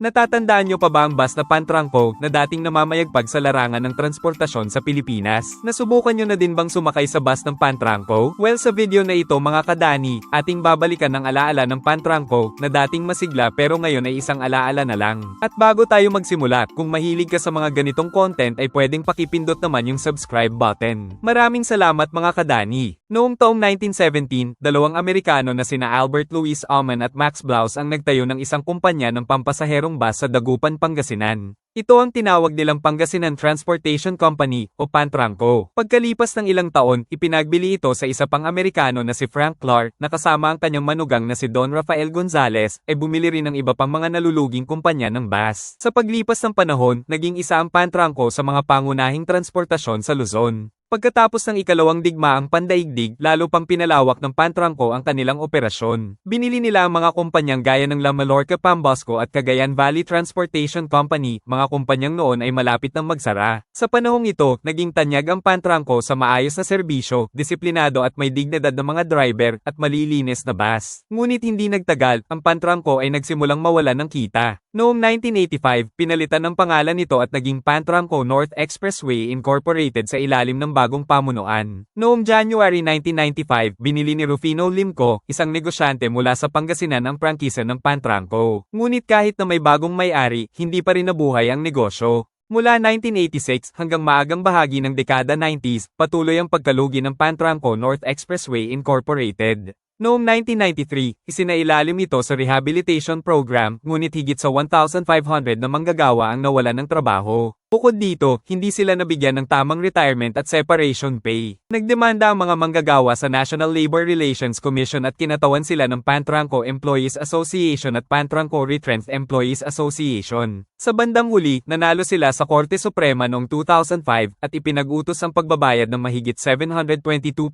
Natatandaan nyo pa ba ang bus na pantrangko na dating namamayagpag sa larangan ng transportasyon sa Pilipinas? Nasubukan nyo na din bang sumakay sa bus ng pantrangko? Well sa video na ito mga kadani, ating babalikan ang alaala ng pantrangko na dating masigla pero ngayon ay isang alaala na lang. At bago tayo magsimula, kung mahilig ka sa mga ganitong content ay pwedeng pakipindot naman yung subscribe button. Maraming salamat mga kadani. Noong taong 1917, dalawang Amerikano na sina Albert Louis Aumann at Max Blaus ang nagtayo ng isang kumpanya ng pampasaherong bus sa Dagupan, Pangasinan. Ito ang tinawag nilang Pangasinan Transportation Company o Pantrangco. Pagkalipas ng ilang taon, ipinagbili ito sa isa pang Amerikano na si Frank Clark na kasama ang kanyang manugang na si Don Rafael Gonzalez ay bumili rin ng iba pang mga naluluging kumpanya ng bus. Sa paglipas ng panahon, naging isa ang Pantrangco sa mga pangunahing transportasyon sa Luzon. Pagkatapos ng ikalawang digmaang pandaigdig, lalo pang pinalawak ng Pantrangco ang kanilang operasyon. Binili nila ang mga kumpanyang gaya ng La Mallorca Pambasco at Cagayan Valley Transportation Company, mga kumpanyang noon ay malapit ng magsara. Sa panahong ito, naging tanyag ang Pantrangco sa maayos na serbisyo, disiplinado at may dignidad ng mga driver at malilinis na bus. Ngunit hindi nagtagal, ang Pantrangco ay nagsimulang mawalan ng kita. Noong 1985, pinalitan ng pangalan nito at naging Pantrangco North Expressway Incorporated sa ilalim ng bagong pamunuan. Noong January 1995, binili ni Rufino Limco, isang negosyante mula sa Pangasinan ang prangkisa ng Pantrangco. Ngunit kahit na may bagong may-ari, hindi pa rin nabuhay ang negosyo. Mula 1986 hanggang maagang bahagi ng dekada 90s, patuloy ang pagkalugi ng Pantrangco North Expressway Incorporated. Noong 1993, isinailalim ito sa rehabilitation program, ngunit higit sa 1,500 na manggagawa ang nawalan ng trabaho. Bukod dito, hindi sila nabigyan ng tamang retirement at separation pay. Nagdemanda ang mga manggagawa sa National Labor Relations Commission at kinatawan sila ng Pantrangco Employees Association at Pantrangco Retrenched Employees Association. Sa bandang huli, nanalo sila sa Korte Suprema noong 2005 at ipinag-utos ang pagbabayad ng mahigit 722.7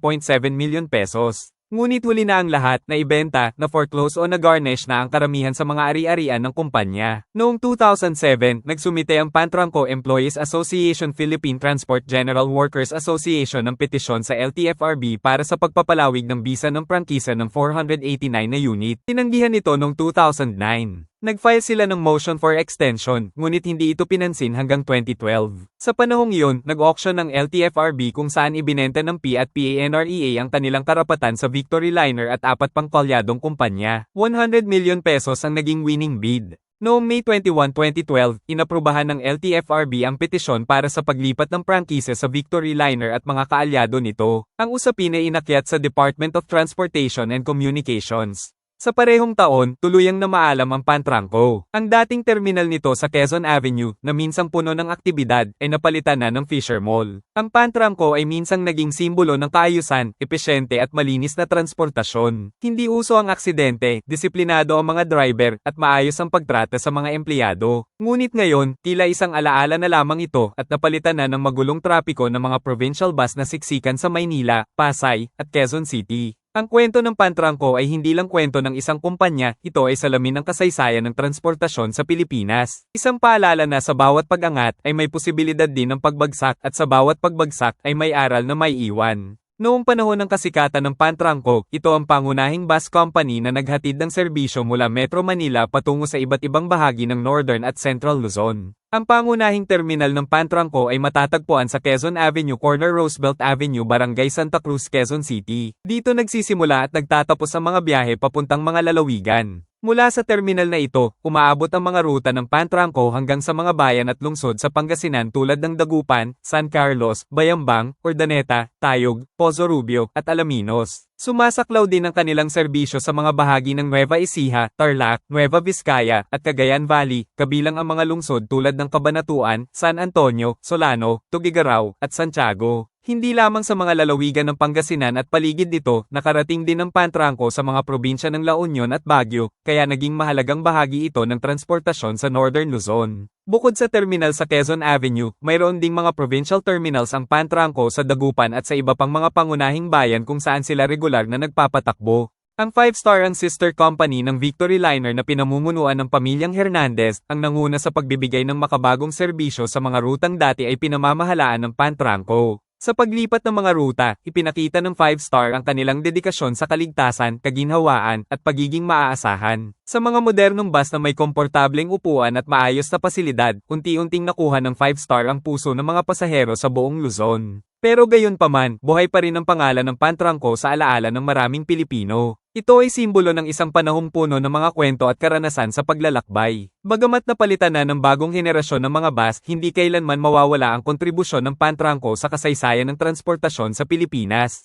million pesos. Ngunit huli na ang lahat na ibenta, na foreclose o na-garnish na ang karamihan sa mga ari-arian ng kumpanya. Noong 2007, nagsumite ang Pantrangco Employees Association Philippine Transport General Workers Association ng petisyon sa LTFRB para sa pagpapalawig ng bisa ng prangkisa ng 489 na unit. Tinanggihan ito noong 2009. Nag-file sila ng motion for extension, ngunit hindi ito pinansin hanggang 2012. Sa panahong iyon, nag-auction ng LTFRB kung saan ibinenta ng P at PANREA ang kanilang karapatan sa Victory Liner at apat pang kalyadong kumpanya. 100 million pesos ang naging winning bid. Noong May 21, 2012, inaprubahan ng LTFRB ang petisyon para sa paglipat ng prangkisa sa Victory Liner at mga kaalyado nito. Ang usapin ay inakyat sa Department of Transportation and Communications. Sa parehong taon, tuluyang na maalam ang Pantrangco. Ang dating terminal nito sa Quezon Avenue, na minsang puno ng aktibidad, ay napalitan na ng Fisher Mall. Ang Pantrangco ay minsang naging simbolo ng kaayusan, epesyente at malinis na transportasyon. Hindi uso ang aksidente, disiplinado ang mga driver, at maayos ang pagtrata sa mga empleyado. Ngunit ngayon, tila isang alaala na lamang ito at napalitan na ng magulong trapiko ng mga provincial bus na siksikan sa Maynila, Pasay, at Quezon City. Ang kwento ng Pantrangco ay hindi lang kwento ng isang kumpanya, ito ay salamin ng kasaysayan ng transportasyon sa Pilipinas. Isang paalala na sa bawat pag-angat ay may posibilidad din ng pagbagsak at sa bawat pagbagsak ay may aral na may iwan. Noong panahon ng kasikatan ng Pantrangco, ito ang pangunahing bus company na naghatid ng serbisyo mula Metro Manila patungo sa iba't ibang bahagi ng Northern at Central Luzon. Ang pangunahing terminal ng Pantrangco ay matatagpuan sa Quezon Avenue Corner Roosevelt Avenue Barangay Santa Cruz, Quezon City. Dito nagsisimula at nagtatapos ang mga biyahe papuntang mga lalawigan. Mula sa terminal na ito, umaabot ang mga ruta ng Pantrangco hanggang sa mga bayan at lungsod sa Pangasinan tulad ng Dagupan, San Carlos, Bayambang, Ordaneta, Tayog, Pozo Rubio, at Alaminos. Sumasaklaw din ang kanilang serbisyo sa mga bahagi ng Nueva Ecija, Tarlac, Nueva Vizcaya, at Cagayan Valley, kabilang ang mga lungsod tulad ng Cabanatuan, San Antonio, Solano, Tugigaraw, at Santiago. Hindi lamang sa mga lalawigan ng Pangasinan at paligid nito, nakarating din ang Pantrangco sa mga probinsya ng La Union at Baguio, kaya naging mahalagang bahagi ito ng transportasyon sa Northern Luzon. Bukod sa terminal sa Quezon Avenue, mayroon ding mga provincial terminals ang Pantrangco sa Dagupan at sa iba pang mga pangunahing bayan kung saan sila regular na nagpapatakbo. Ang five-star ang sister company ng Victory Liner na pinamumunuan ng pamilyang Hernandez, ang nanguna sa pagbibigay ng makabagong serbisyo sa mga rutang dati ay pinamamahalaan ng Pantrangco. Sa paglipat ng mga ruta, ipinakita ng 5-star ang kanilang dedikasyon sa kaligtasan, kaginhawaan, at pagiging maaasahan. Sa mga modernong bus na may komportableng upuan at maayos na pasilidad, unti-unting nakuha ng 5-star ang puso ng mga pasahero sa buong Luzon. Pero gayon pa man, buhay pa rin ang pangalan ng Pantrangko sa alaala ng maraming Pilipino. Ito ay simbolo ng isang panahong puno ng mga kwento at karanasan sa paglalakbay. Bagamat napalitan na ng bagong henerasyon ng mga bus, hindi kailanman mawawala ang kontribusyon ng Pantrangko sa kasaysayan ng transportasyon sa Pilipinas.